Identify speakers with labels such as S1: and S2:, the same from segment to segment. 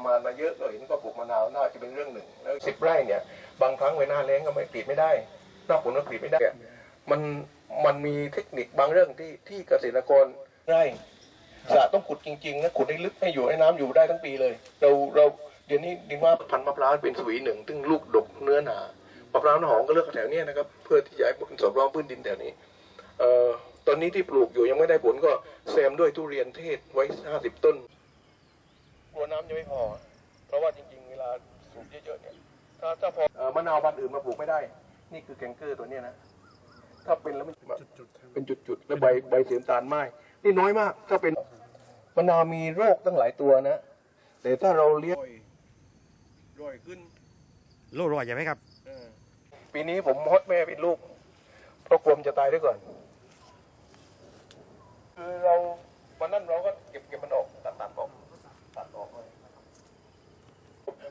S1: ำงานมาเยอะก็เห็นก็ปลูกมะนาวน่าจะเป็นเรื่องหนึ่ง แล้วสิบไร่เนี่ย บางครั้งเวลาแล้งก็ไม่กรีดไม่ได้นอกผลก็กรีดไม่ได้ มันมันมีเทคนิคบางเรื่องที่ที่เกษตรกรไร่สระต้องขุดจริงๆนะขุดให้ลึกให้อยู่ให้น้ำอยู่ได้ทั้งปีเลย เราเราเดี๋ยวนี้ดินว่าพันธุ์มะพร้าวเป็นสวีหนึ่งซึ่งลูกดกเนื้อหนามะพร้าวน้ำหอมก็เลือกแถวเนี้ยนะครับ เพื่อที่จะให้ผลสำรองพื้นดินแถวนี้เอ่อตอนนี้ที่ปลูกอยู่ยังไม่ได้ผลก็แซมด้วยทุเรียนเทศไว้ห้าสิบต้น ลัวน้ำยังไม่พอ เพราะว่าจริง ๆ เวลาสูบเยอะๆเนี่ยถ้าถ้าพอเอ่อมะนาวพันธุ์อื่นมาปลูกไม่ได้ นี่คือแกงเกอร์ตัวเนี้ยนะถ้าเป็นแล้วมันเป็นจุดๆแล้วใบใบเสียมตาลไหมนี่น้อยมาก ถ้าเป็นมะนาวมีโรคตั้งหลายตัวนะ แต่ถ้าเราเลี้ยงร่อยขึ้น
S2: โลรอยใช่ไหมครับ
S1: ปีนี้ผมฮดแม่เป็นลูกเพราะกลัวมนจะตายด้วยก่อน คือเราวันนั้นเราก็เก็บเก็บมันออกตัดตัดออกตัดออกเลย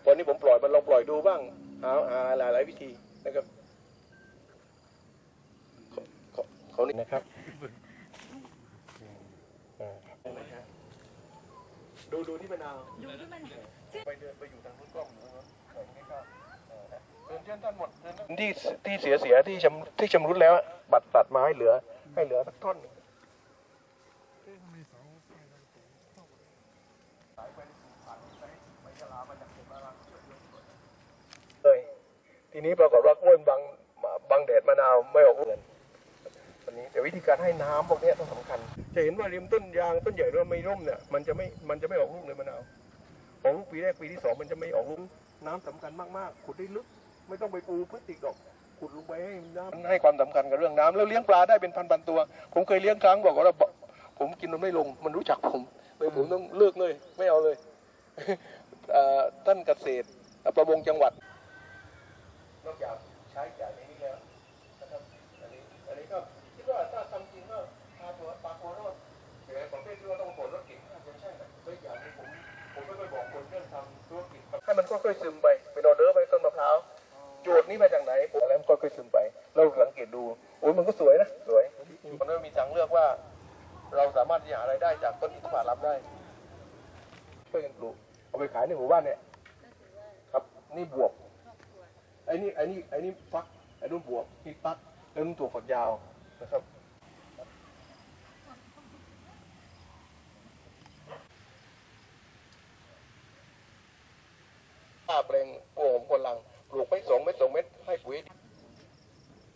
S1: วันนี้ผมปล่อยมันลองปล่อยดูบ้าง หาหาหลายหลายวิธีนะครับเขาเขาเขานี่นะครับอ่าดูดูที่มะนาว
S3: ดูที่มัน
S1: ไปเดินไปอยู่ทางนู้นกล้องอยู่ทางนู้นเออนี่ก็เออนะเดินเช่นท่านหมดเดินนะที่ที่เสียเสียที่ชำที่ชำรุดแล้วอะบัดตัดไม้เหลือ ให้เหลือสักท่อนหนึ่งเลย ทีนี้ปรากฏว่ากล้วยบังบังแดดมะนาวไม่ออกลูกอันนี้แต่วิธีการให้น้ำพวกนี้ต้องสำคัญ จะเห็นว่าริมต้นยางต้นใหญ่ด้วยไม่ร่มเนี่ยมันจะไม่มันจะไม่ออกลูกเลยมะนาวของลูกปีแรกปีที่สองมันจะไม่ออกลูกน้ำสำคัญมากๆขุดได้ลึก ไม่ต้องไปปูพลาสติกหรอกขุดลงไปให้น้ำให้ความสำคัญกับเรื่องน้ำแล้วเลี้ยงปลาได้เป็นพันๆตัว ผมเคยเลี้ยงครั้งบอกว่าผมกินมันไม่ลง มันรู้จักผมเลยผมต้องเลิกเลย ไม่เอาเลยท่านเกษตรประมงจังหวัด นอกจากใช้จ่ายในนี้แล้วนะครับอันนี้อันนี้ก็คิดว่าถ้าทำจริงก็พาตัวปลาโคโรดแต่ประเภทที่ว่าต้องผลรถเก่งน่าจะใช่นะด้วยอย่างนี้ผมผมไม่เคยบอกคนเรื่องทำธุรกิจให้มันค่อยๆซึมไปเป็นออเดอร์ไปต้นมะพร้าวโจทย์นี้มาจากไหนผมแล้วมันค่อยๆซึมไป เราสังเกตดูโอ้ยมันก็สวยนะสวยมันก็มีทางเลือกว่า เราสามารถที่จะหารายได้จากต้นอินทผลัมได้ช่วยกันปลูกเอาไปขายในหมู่บ้านเนี่ยครับนี่บวบ ไอ้นี่ไอ้นี่ไอ้นี่ฟักไอ้นู่นบวบนี่ฟักแล้วนู่นตัวฝักยาวนะครับป้าแปลงโอ่งคนลังปลูกไปสองเม็ดสองเม็ดให้ปุ๋ย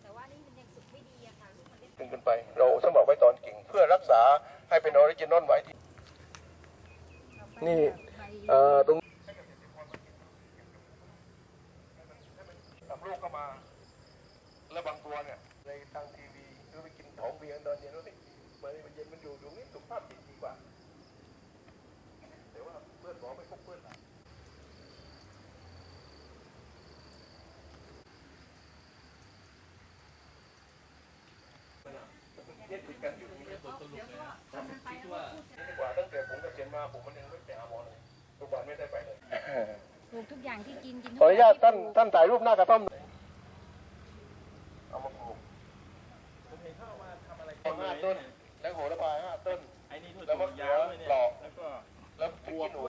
S3: แต่ว่านี่มันยังสุกไม่ดีอะค่ะลูกมันเล็ก
S1: ขึ้นขึ้นไป เราสมัครไว้ตอนกิ่งเพื่อรักษาให้เป็นออริจินอลไว้ที่นี่เอ่อตรง ทำลูกก็มา แล้วบางตัวเนี่ยในทางทีวีหรือไปกินของเบียร์ตอนเย็นรู้สิมันมันเย็นมันอยู่ตรงนี้สุขภาพจิตดีกว่าแต่ว่าเพื่อนบอกไม่พบเพื่อนอะเนี่ยติดกันอยู่ตรงนี้ดีกว่าตั้งแต่ผมเกษียณมาผมมันยังไม่ไปหาหมอเลยทุกวันไม่ได้ไปเลย
S3: ปลูกทุกอย่างที่กินกิน
S1: ขออนุญาตท่านท่านถ่ายรูปหน้ากระท่อมหน่อยเอามาปลูก ห้าต้น แล้วโหระพาห้าต้น
S4: ไอ้นี่ถั่ว
S1: แล้วมะ
S4: ยา
S1: เขื
S4: ว
S1: อ
S4: เลยเนี่ย
S1: หลอก
S4: แล้วก็
S1: แล้วพริกขี้หนู